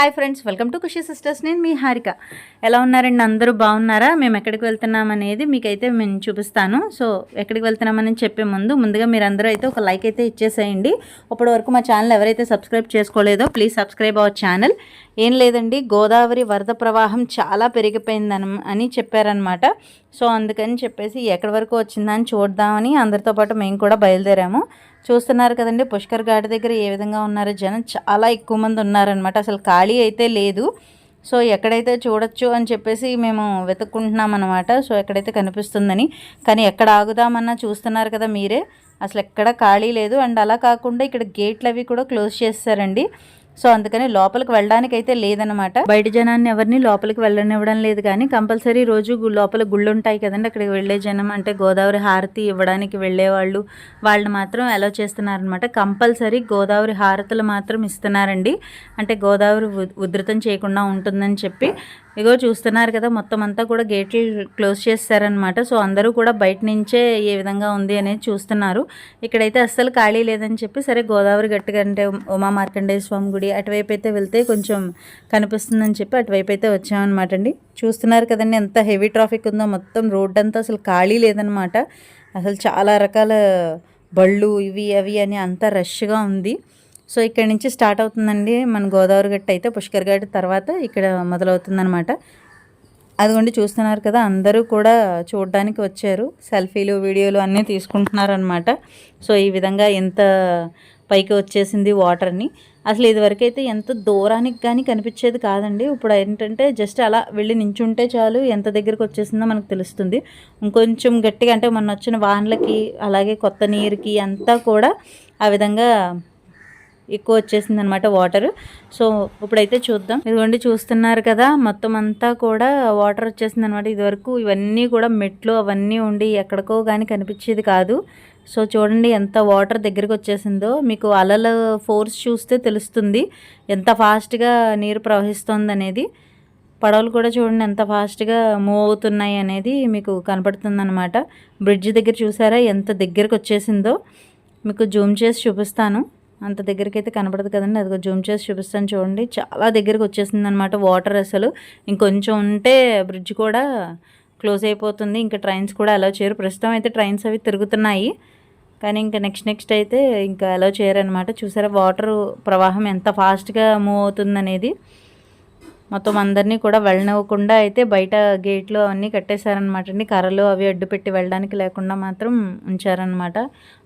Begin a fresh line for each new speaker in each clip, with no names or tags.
Hi friends welcome to Khushi sisters. నేను మీ హారిక. ఎలా ఉన్నారండి? అందరూ బాగున్నారా? మేము ఎక్కడికి వెళ్తున్నాం అనేది మీకైతే నేను చూపిస్తాను. సో ఎక్కడికి వెళ్తున్నామని చెప్పే ముందు ముందుగా మీరు అందరూ అయితే ఒక లైక్ అయితే ఇచ్చేసేయండి. ఇప్పటి వరకు మా ఛానల్ ఎవరైతే సబ్స్క్రైబ్ చేసుకోలేదో ప్లీజ్ సబ్స్క్రైబ్ అవర్ ఛానల్. ఏం లేదండి గోదావరి వరద ప్రవాహం చాలా పెరిగిపోయిందని అని చెప్పారనమాట. సో అందుకని చెప్పేసి ఎక్కడి వరకు వచ్చిందని చూద్దామని అందరితో పాటు మేము కూడా బయలుదేరాము. చూస్తున్నారు కదండి పుష్కర్ ఘాట్ దగ్గర ఏ విధంగా ఉన్నారో జనం చాలా ఎక్కువ మంది ఉన్నారనమాట. అసలు ఖాళీ అయితే లేదు. సో ఎక్కడైతే చూడొచ్చు అని చెప్పేసి మేము వెతుక్కుంటున్నాం అనమాట సో ఎక్కడైతే కనిపిస్తుందని. కానీ ఎక్కడ ఆగుదామన్నా చూస్తున్నారు కదా మీరే. అసలు ఎక్కడ ఖాళీ లేదు. అండ్ అలా కాకుండా ఇక్కడ గేట్లు అవి కూడా క్లోజ్ చేస్తారండి. సో అందుకని లోపలికి వెళ్ళడానికి అయితే లేదనమాట బయట జనాన్ని ఎవరిని లోపలికి వెళ్ళనివ్వడం లేదు కానీ కంపల్సరీ రోజు గు- లోపల గుళ్ళు ఉంటాయి కదండి. అక్కడికి వెళ్ళే జనం అంటే గోదావరి హారతి ఇవ్వడానికి వెళ్ళేవాళ్ళు. వాళ్ళని మాత్రం అలో చేస్తున్నారనమాట కంపల్సరీ గోదావరి హారతులు మాత్రం ఇస్తున్నారండి. అంటే గోదావరి ఉ- ఉధృతం చేయకుండా ఉంటుందని చెప్పి. ఇగో చూస్తున్నారు కదా మొత్తం అంతా కూడా గేట్లు క్లోజ్ చేస్తారనమాట సో అందరూ కూడా బయట నుంచే ఏ విధంగా ఉంది అనేది చూస్తున్నారు. ఇక్కడైతే అస్సలు ఖాళీ లేదని చెప్పి సరే గోదావరి గట్టు కంటే ఉమా మార్కండేయ స్వామి గుడి అటువైపు అయితే వెళ్తే కొంచెం కనిపిస్తుందని చెప్పి అటువైపు అయితే వచ్చామన్నమాట అండి. చూస్తున్నారు కదండి ఎంత హెవీ ట్రాఫిక్ ఉందో మొత్తం రోడ్ అంతా అసలు ఖాళీ లేదనమాట అసలు చాలా రకాల బళ్ళు ఇవి అవి అని అంతా రష్గా ఉంది. సో ఇక్కడ నుంచి స్టార్ట్ అవుతుందండి మన గోదావరి గట్టు అయితే పుష్కర్ గట్టు తర్వాత ఇక్కడ మొదలవుతుందన్నమాట. అదిగోండి చూస్తున్నారు కదా అందరూ కూడా చూడడానికి వచ్చారు. సెల్ఫీలు వీడియోలు అన్నీ తీసుకుంటున్నారనమాట సో ఈ విధంగా ఎంత పైకి వచ్చేసింది వాటర్ని. అసలు ఇదివరకు అయితే ఎంత దూరానికి కానీ కనిపించేది కాదండి. ఇప్పుడు ఏంటంటే జస్ట్ అలా వెళ్ళి నించుంటే చాలు ఎంత దగ్గరికి వచ్చేసిందో మనకు తెలుస్తుంది. ఇంకొంచెం గట్టిగా అంటే మొన్న వచ్చిన వానలకి అలాగే కొత్త నీరుకి అంతా కూడా ఆ విధంగా ఎక్కువ వచ్చేసింది అనమాట వాటర్. సో ఇప్పుడైతే చూద్దాం. ఇదిగోండి చూస్తున్నారు కదా మొత్తం అంతా కూడా వాటర్ వచ్చేసింది అనమాట ఇదివరకు ఇవన్నీ కూడా మెట్లు అవన్నీ ఉండి ఎక్కడికో కానీ కనిపించేది కాదు. సో చూడండి ఎంత వాటర్ దగ్గరికి వచ్చేసిందో. మీకు అలల ఫోర్స్ చూస్తే తెలుస్తుంది ఎంత ఫాస్ట్గా నీరు ప్రవహిస్తుంది అనేది పడవలు కూడా చూడండి ఎంత ఫాస్ట్గా మూవ్ అవుతున్నాయి అనేది మీకు కనపడుతుంది అనమాట బ్రిడ్జ్ దగ్గర చూసారా ఎంత దగ్గరకు వచ్చేసిందో. మీకు జూమ్ చేసి చూపిస్తాను. అంత దగ్గరికి అయితే కనబడదు కదండి. అదిగో జూమ్ చేసి చూపిస్తాను చూడండి. చాలా దగ్గరికి వచ్చేసింది అనమాట వాటర్ అసలు. ఇంకొంచెం ఉంటే బ్రిడ్జ్ కూడా క్లోజ్ అయిపోతుంది. ఇంకా ట్రైన్స్ కూడా అలౌ చేయరు. ప్రస్తుతం అయితే ట్రైన్స్ అవి తిరుగుతున్నాయి. కానీ ఇంకా నెక్స్ట్ నెక్స్ట్ అయితే ఇంకా అలౌ చేయరనమాట చూసారా వాటర్ ప్రవాహం ఎంత ఫాస్ట్గా మూవ్ అవుతుందనేది. మొత్తం అందరినీ కూడా వెళ్ళనివ్వకుండా అయితే బయట గేట్లు అవన్నీ కట్టేశారనమాట అండి. కర్రలు అవి అడ్డు పెట్టి వెళ్ళడానికి లేకుండా మాత్రం ఉంచారనమాట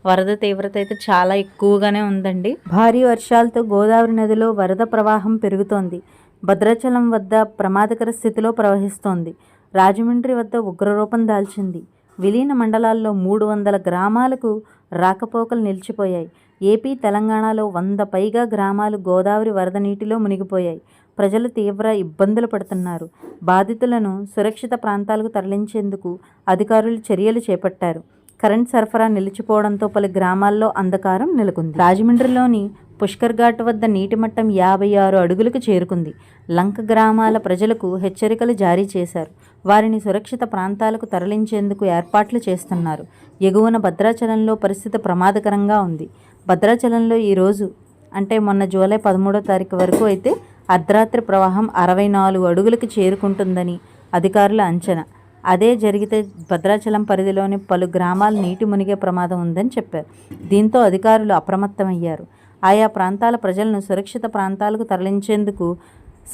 వరద తీవ్రత అయితే చాలా ఎక్కువగానే ఉందండి. భారీ వర్షాలతో గోదావరి నదిలో వరద ప్రవాహం పెరుగుతోంది. భద్రాచలం వద్ద ప్రమాదకర స్థితిలో ప్రవహిస్తోంది. రాజమండ్రి వద్ద ఉగ్రరూపం దాల్చింది. విలీన మండలాల్లో మూడు వందల గ్రామాలకు రాకపోకలు నిలిచిపోయాయి. ఏపీ తెలంగాణలో వంద పైగా గ్రామాలు గోదావరి వరద నీటిలో మునిగిపోయాయి. ప్రజలు తీవ్ర ఇబ్బందులు పడుతున్నారు. బాధితులను సురక్షిత ప్రాంతాలకు తరలించేందుకు అధికారులు చర్యలు చేపట్టారు. కరెంట్ సరఫరా నిలిచిపోవడంతో పలు గ్రామాల్లో అంధకారం నెలకొంది. రాజమండ్రిలోని పుష్కర్ ఘాట్ వద్ద నీటి మట్టం యాభై ఆరు అడుగులకు చేరుకుంది. లంక గ్రామాల ప్రజలకు హెచ్చరికలు జారీ చేశారు. వారిని సురక్షిత ప్రాంతాలకు తరలించేందుకు ఏర్పాట్లు చేస్తున్నారు. ఎగువన భద్రాచలంలో పరిస్థితి ప్రమాదకరంగా ఉంది. భద్రాచలంలో ఈరోజు అంటే మొన్న జూలై పదమూడో తారీఖు వరకు అయితే అర్ధరాత్రి ప్రవాహం అరవై నాలుగు అడుగులకు చేరుకుంటుందని అధికారుల అంచనా. అదే జరిగితే భద్రాచలం పరిధిలోని పలు గ్రామాలు నీటి మునిగే ప్రమాదం ఉందని చెప్పారు. దీంతో అధికారులు అప్రమత్తమయ్యారు. ఆయా ప్రాంతాల ప్రజలను సురక్షిత ప్రాంతాలకు తరలించేందుకు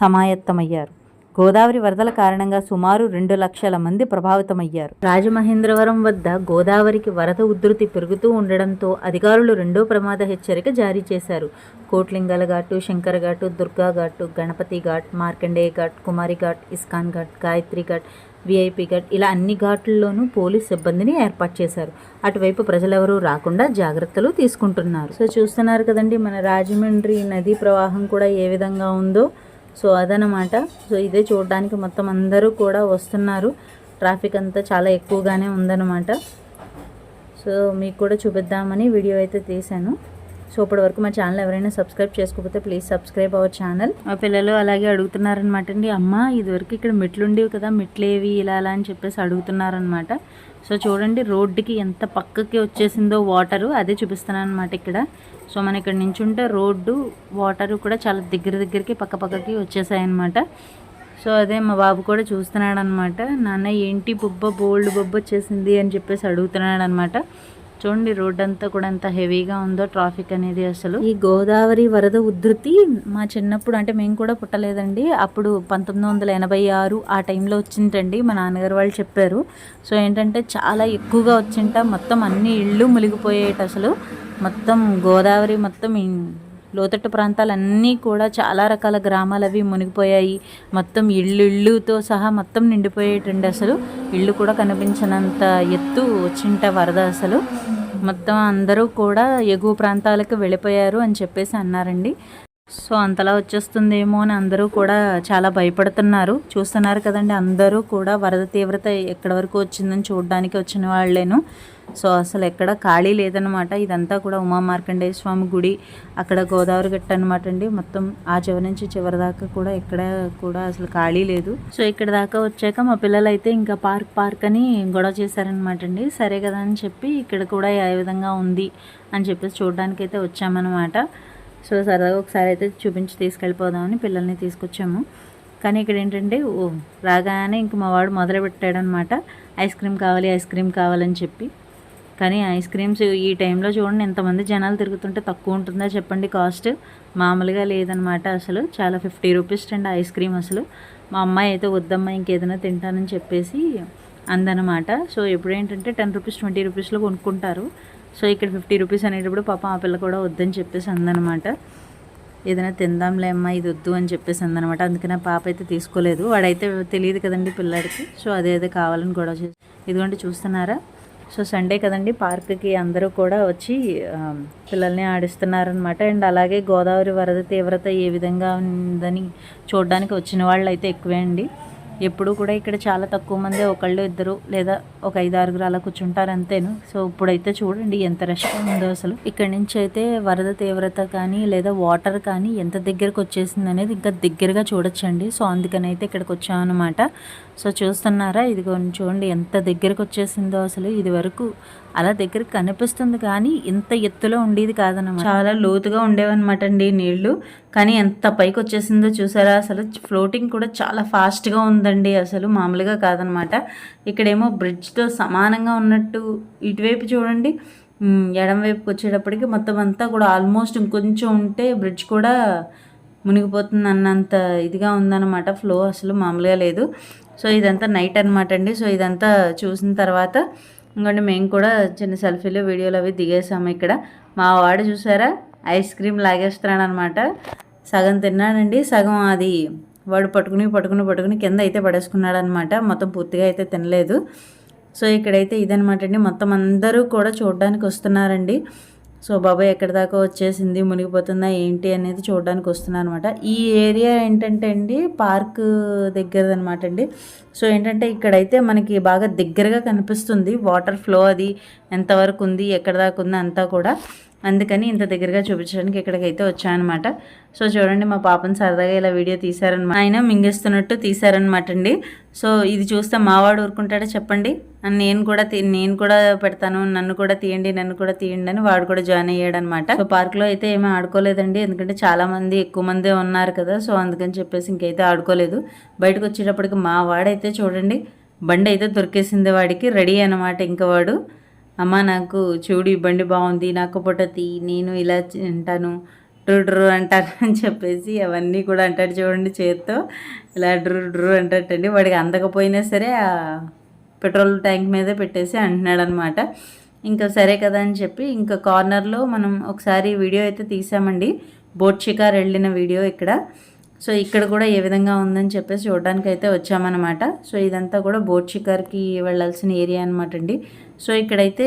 సమాయత్తమయ్యారు. గోదావరి వరదల కారణంగా సుమారు రెండు లక్షల మంది ప్రభావితమయ్యారు. రాజమహేంద్రవరం వద్ద గోదావరికి వరద ఉధృతి పెరుగుతూ ఉండడంతో అధికారులు రెండో ప్రమాద హెచ్చరిక జారీ చేశారు. కోట్లింగాల ఘాటు శంకర ఘాటు దుర్గా ఘాటు గణపతి ఘాట్ మార్కండేయ ఘాట్ కుమారి ఘాట్ ఇస్కాన్ ఘాట్ గాయత్రి ఘాట్ విఐపి ఘాట్ ఇలా అన్ని ఘాట్లలోనూ పోలీస్ సిబ్బందిని ఏర్పాటు చేశారు. అటువైపు ప్రజలెవరూ రాకుండా జాగ్రత్తలు తీసుకుంటున్నారు. సో చూస్తున్నారు కదండి మన రాజమండ్రి నదీ ప్రవాహం కూడా ఏ విధంగా ఉందో. సో అదనమాట సో ఇదే చూడడానికి మొత్తం అందరూ కూడా వస్తున్నారు. ట్రాఫిక్ అంతా చాలా ఎక్కువగానే ఉందన్నమాట. సో మీకు కూడా చూపిద్దామని వీడియో అయితే తీశాను. సో ఇప్పటి వరకు మా ఛానల్ ఎవరైనా సబ్స్క్రైబ్ చేసుకోకపోతే ప్లీజ్ సబ్స్క్రైబ్ అవర్ ఛానల్. మా పిల్లలు అలాగే అడుగుతున్నారనమాట అండి అమ్మ ఇదివరకు ఇక్కడ మెట్లు ఉండేవి కదా మెట్లు ఏవి ఇలా అలా అని చెప్పేసి అడుగుతున్నారనమాట సో చూడండి రోడ్డుకి ఎంత పక్కకి వచ్చేసిందో వాటరు అదే చూపిస్తున్నాను అనమాట ఇక్కడ. సో మన ఇక్కడ నించుంటే రోడ్డు వాటర్ కూడా చాలా దగ్గర దగ్గరికి పక్క పక్కకి వచ్చేసాయి అనమాట సో అదే మా బాబు కూడా చూస్తున్నాడు అనమాట నాన్న ఏంటి బొబ్బ బోల్డ్ బొబ్బ వచ్చేసింది? అని చెప్పేసి అడుగుతున్నాడు అనమాట చూడండి రోడ్ అంతా కూడా ఎంత హెవీగా ఉందో ట్రాఫిక్ అనేది అసలు. ఈ గోదావరి వరద ఉధృతి మా చిన్నప్పుడు అంటే మేము కూడా పుట్టలేదండి. అప్పుడు పంతొమ్మిది వందల ఎనభై ఆరు ఆ టైంలో వచ్చిందండి మా నాన్నగారు వాళ్ళు చెప్పారు. సో ఏంటంటే చాలా ఎక్కువగా వచ్చింట మొత్తం అన్ని ఇళ్ళు మునిగిపోయేట అసలు. మొత్తం గోదావరి మొత్తం లోతట్టు ప్రాంతాలన్నీ కూడా చాలా రకాల గ్రామాలు అవి మునిగిపోయాయి. మొత్తం ఇళ్ళు ఇళ్ళుతో సహా మొత్తం నిండిపోయేటండి అసలు. ఇళ్ళు కూడా కనిపించినంత ఎత్తు వచ్చింట వరద అసలు. మొత్తం అందరూ కూడా ఎగువ ప్రాంతాలకు వెళ్ళిపోయారు అని చెప్పేసి అన్నారండి. సో అంతలా వచ్చేస్తుందేమో అని అందరూ కూడా చాలా భయపడుతున్నారు. చూస్తున్నారు కదండి అందరూ కూడా వరద తీవ్రత ఎక్కడి వరకు వచ్చిందని చూడడానికి వచ్చిన వాళ్ళేను. సో అసలు ఎక్కడ ఖాళీ లేదనమాట ఇదంతా కూడా ఉమా మార్కండేయ స్వామి గుడి అక్కడ గోదావరి గట్ట అనమాట అండి. మొత్తం ఆ చివరి నుంచి చివరి దాకా కూడా ఎక్కడ కూడా అసలు ఖాళీ లేదు. సో ఇక్కడ దాకా వచ్చాక మా పిల్లలు అయితే ఇంకా పార్క్ పార్క్ అని గొడవ చేశారనమాట అండి. సరే కదా అని చెప్పి ఇక్కడ కూడా ఏ విధంగా ఉంది అని చెప్పేసి చూడడానికి అయితే వచ్చామన్నమాట. సో సరదాగా ఒకసారి అయితే చూపించి తీసుకెళ్ళిపోదామని పిల్లల్ని తీసుకొచ్చాము. కానీ ఇక్కడ ఏంటంటే ఓ రాగానే ఇంక మా వాడు మొదలు పెట్టాడనమాట ఐస్ క్రీమ్ కావాలి ఐస్ క్రీమ్ కావాలని చెప్పి. కానీ ఐస్ క్రీమ్స్ ఈ టైంలో చూడండి ఎంతమంది జనాలు తిరుగుతుంటే తక్కువ ఉంటుందా చెప్పండి కాస్ట్. మామూలుగా లేదనమాట అసలు. చాలా ఫిఫ్టీ రూపీస్ అండి ఐస్ క్రీమ్ అసలు. మా అమ్మాయి అయితే వద్దమ్మా ఇంకేదైనా తింటానని చెప్పేసి అందనమాట. సో ఎప్పుడేంటంటే టెన్ రూపీస్ ట్వంటీ రూపీస్లో కొనుక్కుంటారు. సో ఇక్కడ ఫిఫ్టీ రూపీస్ అనేటప్పుడు పాప ఆ పిల్ల కూడా వద్దని చెప్పేసి అందనమాట. ఏదైనా తిందాంలే అమ్మా ఇది వద్దు అని చెప్పేసి అందనమాట. అందుకని పాప అయితే తీసుకోలేదు. వాడైతే తెలియదు కదండి పిల్లాడికి. సో అదే కావాలని గొడవ చేసి ఇదిగోండి చూస్తున్నారా? సో సండే కదండి పార్క్కి అందరూ కూడా వచ్చి పిల్లల్ని ఆడిస్తున్నారనమాట. అండ్ అలాగే గోదావరి వరద తీవ్రత ఏ విధంగా ఉందని చూడడానికి వచ్చిన వాళ్ళు అయితే ఎక్కువే అండి. ఎప్పుడు కూడా ఇక్కడ చాలా తక్కువ మంది ఒకళ్ళు ఇద్దరు లేదా ఒక ఐదు ఆరుగురు అలా కూర్చుంటారు అంతేను. సో ఇప్పుడైతే చూడండి ఎంత రష్గా ఉందో అసలు. ఇక్కడ నుంచి అయితే వరద తీవ్రత కానీ లేదా వాటర్ కానీ ఎంత దగ్గరకు వచ్చేసింది అనేది ఇంకా దగ్గరగా చూడొచ్చండి. సో అందుకని అయితే ఇక్కడికి వచ్చామన్నమాట. సో చూస్తున్నారా? ఇదిగో చూడండి ఎంత దగ్గరకు వచ్చేసిందో అసలు. ఇది వరకు అలా దగ్గర కనిపిస్తుంది కానీ ఇంత ఎత్తులో ఉండేది కాదనమాట చాలా లోతుగా ఉండేవన్నమాట అండి నీళ్ళు. కానీ ఎంత పైకి వచ్చేసిందో చూసారా? అసలు ఫ్లోటింగ్ కూడా చాలా ఫాస్ట్గా ఉందండి. అసలు మామూలుగా కాదనమాట ఇక్కడేమో బ్రిడ్జ్తో సమానంగా ఉన్నట్టు ఇటువైపు చూడండి. ఎడంవైపుకి ఎడం వైపుకి వచ్చేటప్పటికి మొత్తం అంతా కూడా ఆల్మోస్ట్ ఇంకొంచెం ఉంటే బ్రిడ్జ్ కూడా మునిగిపోతుంది అన్నంత ఇదిగా ఉందన్నమాట. ఫ్లో అసలు మామూలుగా లేదు. సో ఇదంతా నైట్ అనమాట అండి. సో ఇదంతా చూసిన తర్వాత ఇంకోండి మేము కూడా చిన్న సెల్ఫీలు వీడియోలు అవి దిగేసాము ఇక్కడ. మా వాడు చూసారా? ఐస్ క్రీమ్ లాగేస్తున్నాడు అనమాట సగం తిన్నాడండి సగం అది వాడు పట్టుకుని పట్టుకుని పట్టుకుని కింద అయితే పడేసుకున్నాడు అనమాట మొత్తం పూర్తిగా అయితే తినలేదు. సో ఇక్కడైతే ఇదనమాట అండి. మొత్తం అందరూ కూడా చూడడానికి వస్తున్నారండి. సో బాబాయ్ ఎక్కడి దాకా వచ్చేసింది? మునిగిపోతుందా? ఏంటి? అనేది చూడడానికి వస్తున్నాను అనమాట ఈ ఏరియా ఏంటంటే అండి పార్క్ దగ్గరది అనమాట అండి. సో ఏంటంటే ఇక్కడైతే మనకి బాగా దగ్గరగా కనిపిస్తుంది. వాటర్ ఫ్లో అది ఎంతవరకు ఉంది? ఎక్కడ దాకా ఉంది? అంతా కూడా. అందుకని ఇంత దగ్గరగా చూపించడానికి ఇక్కడికైతే వచ్చానమాట. సో చూడండి మా పాపని సరదాగా ఇలా వీడియో తీశారనమాట ఆయన మింగేస్తున్నట్టు తీశారనమాట అండి సో ఇది చూస్తే మావాడు ఊరుకుంటాడా చెప్పండి? నేను కూడా నేను కూడా పెడతాను నన్ను కూడా తీయండి నన్ను కూడా తీయండి అని వాడు కూడా జాయిన్ అయ్యాడు అనమాట సో పార్క్లో అయితే ఏమీ ఆడుకోలేదండి ఎందుకంటే చాలామంది ఎక్కువ మందే ఉన్నారు కదా సో అందుకని చెప్పేసి ఇంకైతే ఆడుకోలేదు. బయటకు వచ్చేటప్పటికి మా వాడైతే చూడండి బండి అయితే దొరికేసింది వాడికి రెడీ అనమాట ఇంకా వాడు. అమ్మ నాకు చూడు ఈ బండి బాగుంది నాకు పొట్ట నేను ఇలా తింటాను డ్రు డ్రు అంటారు అని చెప్పేసి అవన్నీ కూడా అంటాడు చూడండి చేత్తో. ఇలా డ్రు డ్రు అంటాటండి వాడికి అందకపోయినా సరే ఆ పెట్రోల్ ట్యాంక్ మీదే పెట్టేసి అంటున్నాడు అనమాట ఇంకా సరే కదా అని చెప్పి ఇంకా కార్నర్లో మనం ఒకసారి వీడియో అయితే తీసామండి. బోట్ షికార్ వెళ్ళిన వీడియో ఇక్కడ. సో ఇక్కడ కూడా ఏ విధంగా ఉందని చెప్పేసి చూడడానికి అయితే వచ్చామన్నమాట. సో ఇదంతా కూడా బోట్ షికార్కి వెళ్ళాల్సిన ఏరియా అనమాట అండి. సో ఇక్కడైతే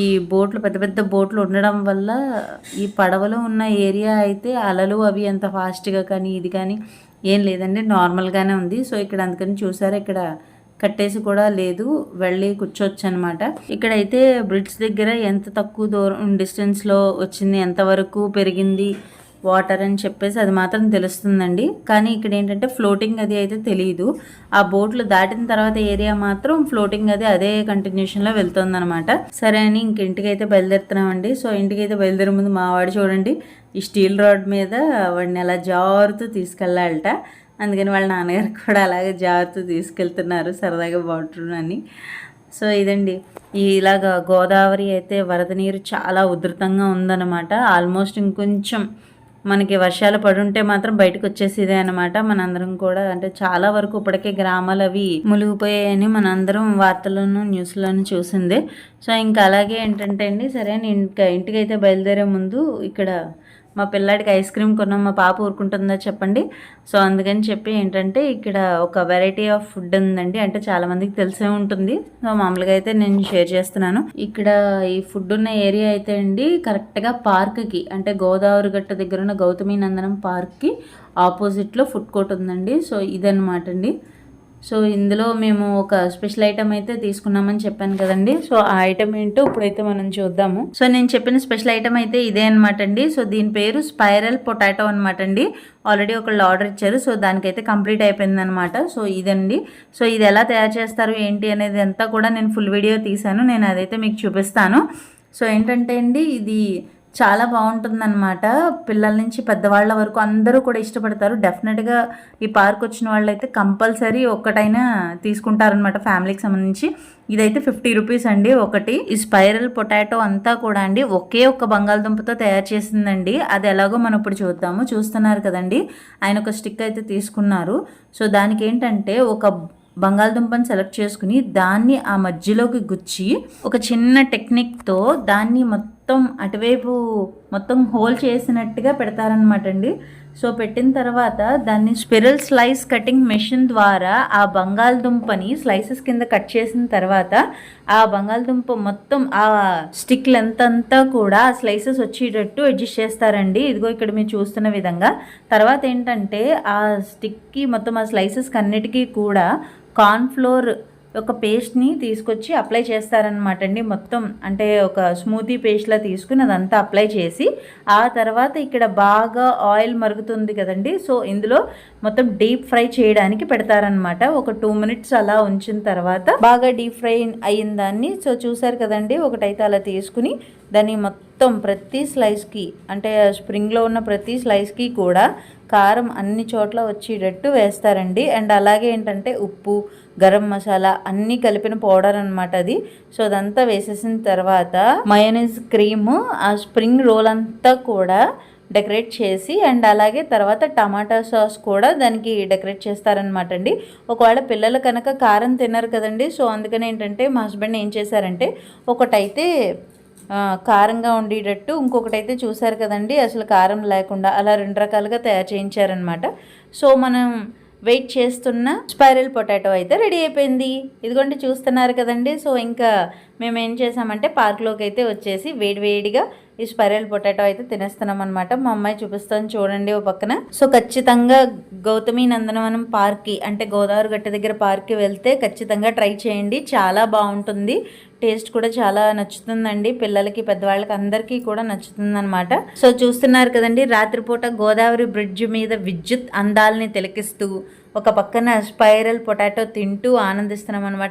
ఈ బోట్లు పెద్ద పెద్ద బోట్లు ఉండడం వల్ల ఈ పడవలో ఉన్న ఏరియా అయితే అలలు అవి అంత ఫాస్ట్గా కానీ ఇది కానీ ఏం లేదండి. నార్మల్గానే ఉంది. సో ఇక్కడ అందుకని చూసారా ఇక్కడ కట్టేసి కూడా లేదు. వెళ్ళి కూర్చోవచ్చు అనమాట ఇక్కడైతే బ్రిడ్జ్ దగ్గర ఎంత తక్కువ దూరం డిస్టెన్స్లో వచ్చింది ఎంతవరకు పెరిగింది వాటర్ అని చెప్పేసి అది మాత్రం తెలుస్తుందండి. కానీ ఇక్కడ ఏంటంటే ఫ్లోటింగ్ అది అయితే తెలియదు ఆ బోట్లు దాటిన తర్వాత ఏరియా మాత్రం ఫ్లోటింగ్ అది అదే కంటిన్యూషన్లో వెళ్తుందన్నమాట. సరే అని ఇంకింటికి అయితే బయలుదేరుతున్నామండి. సో ఇంటికి అయితే బయలుదేరే ముందు మావాడు చూడండి ఈ స్టీల్ రాడ్ మీద వాడిని అలా జారుతూ తీసుకెళ్ళాలట. అందుకని వాళ్ళ నాన్నగారు కూడా అలాగే జారుతూ తీసుకెళ్తున్నారు సరదాగా బాగుంటుందని సో ఇదండి ఈ ఇలాగ గోదావరి అయితే వరద నీరు చాలా ఉధృతంగా ఉందన్నమాట. ఆల్మోస్ట్ ఇంకొంచెం మనకి వర్షాలు పడుంటే మాత్రం బయటకు వచ్చేసేదే అనమాట మనందరం కూడా అంటే చాలా వరకు ఇప్పటికే గ్రామాలు అవి మునిగిపోయాయని మనందరం వార్తలను న్యూస్లను చూసిందే. సో ఇంకా అలాగే ఏంటంటే అండి సరే నేను ఇంకా ఇంటికైతే బయలుదేరే ముందు ఇక్కడ మా పిల్లాడికి ఐస్ క్రీమ్ కొన్నాం మా పాప ఊరుకుంటుందా చెప్పండి. సో అందుకని చెప్పి ఏంటంటే ఇక్కడ ఒక వెరైటీ ఆఫ్ ఫుడ్ ఉందండి. అంటే చాలా మందికి తెలిసే ఉంటుంది. సో మామూలుగా అయితే నేను షేర్ చేస్తున్నాను. ఇక్కడ ఈ ఫుడ్ ఉన్న ఏరియా అయితే అండి కరెక్ట్గా పార్క్కి అంటే గోదావరి గట్ట దగ్గర ఉన్న గౌతమి నందనం పార్క్కి ఆపోజిట్లో ఫుడ్ కోర్ట్ ఉందండి. సో ఇదన్నమాట అండి. సో ఇందులో మేము ఒక స్పెషల్ ఐటమ్ అయితే తీసుకున్నామని చెప్పాను కదండి. సో ఆ ఐటమ్ ఏంటో ఇప్పుడైతే మనం చూద్దాము. సో నేను చెప్పిన స్పెషల్ ఐటమ్ అయితే ఇదే అనమాట అండి. సో దీని పేరు స్పైరల్ పొటాటో అనమాట అండి. ఆల్రెడీ ఒకళ్ళు ఆర్డర్ ఇచ్చారు. సో దానికైతే కంప్లీట్ అయిపోయిందనమాట సో ఇదండి. సో ఇది ఎలా తయారు చేస్తారు ఏంటి అనేది అంతా కూడా నేను ఫుల్ వీడియో తీశాను. నేను అదైతే మీకు చూపిస్తాను. సో ఏంటంటే అండి ఇది చాలా బాగుంటుందన్నమాట. పిల్లల నుంచి పెద్దవాళ్ళ వరకు అందరూ కూడా ఇష్టపడతారు. డెఫినెట్గా ఈ పార్క్ వచ్చిన వాళ్ళైతే కంపల్సరీ ఒక్కటైనా తీసుకుంటారనమాట ఫ్యామిలీకి సంబంధించి. ఇదైతే ఫిఫ్టీ రూపీస్ అండి ఒకటి. ఈ స్పైరల్ పొటాటో అంతా కూడా అండి ఒకే ఒక్క బంగాళదుంపతో తయారు చేసిందండి. అది ఎలాగో మనం ఇప్పుడు చూద్దాము. చూస్తున్నారు కదండి. ఆయన ఒక స్టిక్ అయితే తీసుకున్నారు. సో దానికి ఏంటంటే ఒక బంగాళదుంపని సెలెక్ట్ చేసుకుని దాన్ని ఆ మధ్యలోకి గుచ్చి ఒక చిన్న టెక్నిక్తో దాన్ని మొత్తం మొత్తం అటువైపు మొత్తం హోల్ చేసినట్టుగా పెడతారనమాట అండి సో పెట్టిన తర్వాత దాన్ని స్పిరల్ స్లైస్ కటింగ్ మెషిన్ ద్వారా ఆ బంగాళదుంపని స్లైసెస్ కింద కట్ చేసిన తర్వాత ఆ బంగాళదుంప మొత్తం ఆ స్టిక్ లెంత్ అంతా కూడా ఆ స్లైసెస్ వచ్చేటట్టు అడ్జస్ట్ చేస్తారండి. ఇదిగో ఇక్కడ మీరు చూస్తున్న విధంగా. తర్వాత ఏంటంటే ఆ స్టిక్కి మొత్తం ఆ స్లైసెస్కి అన్నిటికీ కూడా కార్న్ఫ్లోర్ ఒక పేస్ట్ని తీసుకొచ్చి అప్లై చేస్తారనమాట అండి మొత్తం. అంటే ఒక స్మూతీ పేస్ట్లా తీసుకుని అదంతా అప్లై చేసి ఆ తర్వాత ఇక్కడ బాగా ఆయిల్ మరుగుతుంది కదండి. సో ఇందులో మొత్తం డీప్ ఫ్రై చేయడానికి పెడతారనమాట ఒక టూ మినిట్స్ అలా ఉంచిన తర్వాత బాగా డీప్ ఫ్రై అయిన దాన్ని సో చూసారు కదండి ఒకటైతే అలా తీసుకుని దాన్ని మొత్తం ప్రతి స్లైస్కి అంటే స్ప్రింగ్లో ఉన్న ప్రతి స్లైస్కి కూడా కారం అన్ని చోట్ల వచ్చేటట్టు వేస్తారండి. అండ్ అలాగే ఏంటంటే ఉప్పు గరం మసాలా అన్నీ కలిపిన పౌడర్ అనమాట అది. సో అదంతా వేసేసిన తర్వాత మయోనైజ్ క్రీమ్ ఆ స్ప్రింగ్ రోల్ అంతా కూడా డెకరేట్ చేసి అండ్ అలాగే తర్వాత టమాటా సాస్ కూడా దానికి డెకరేట్ చేస్తారనమాట అండి ఒకవేళ పిల్లలు కనుక కారం తిన్నారు కదండి సో అందుకని ఏంటంటే మా హస్బెండ్ ఏం చేశారంటే ఒకటైతే కారంగా ఉండేటట్టు ఇంకొకటి అయితే చూసారు కదండి అసలు కారం లేకుండా అలా రెండు రకాలుగా తయారు చేయించారనమాట సో మనం వెయిట్ చేస్తున్న స్పైరల్ పొటాటో అయితే రెడీ అయిపోయింది. ఇదిగోండి చూస్తున్నారు కదండి. సో ఇంకా మేము ఏం చేసామంటే పార్క్లోకి అయితే వచ్చేసి వేడివేడిగా ఈ స్పైరల్ పొటాటో అయితే తినేస్తున్నాం అనమాట మా అమ్మాయి చూపిస్తాను చూడండి ఓ పక్కన. సో ఖచ్చితంగా గౌతమి నందనవనం పార్క్కి అంటే గోదావరి గట్ట దగ్గర పార్క్కి వెళ్తే ఖచ్చితంగా ట్రై చేయండి. చాలా బాగుంటుంది. టేస్ట్ కూడా చాలా నచ్చుతుందండి. పిల్లలకి పెద్దవాళ్ళకి అందరికీ కూడా నచ్చుతుందనమాట సో చూస్తున్నారు కదండి రాత్రిపూట గోదావరి బ్రిడ్జ్ మీద విద్యుత్ అందాలని తిలకిస్తూ ఒక పక్కన స్పైరల్ పొటాటో తింటూ ఆనందిస్తున్నాం అనమాట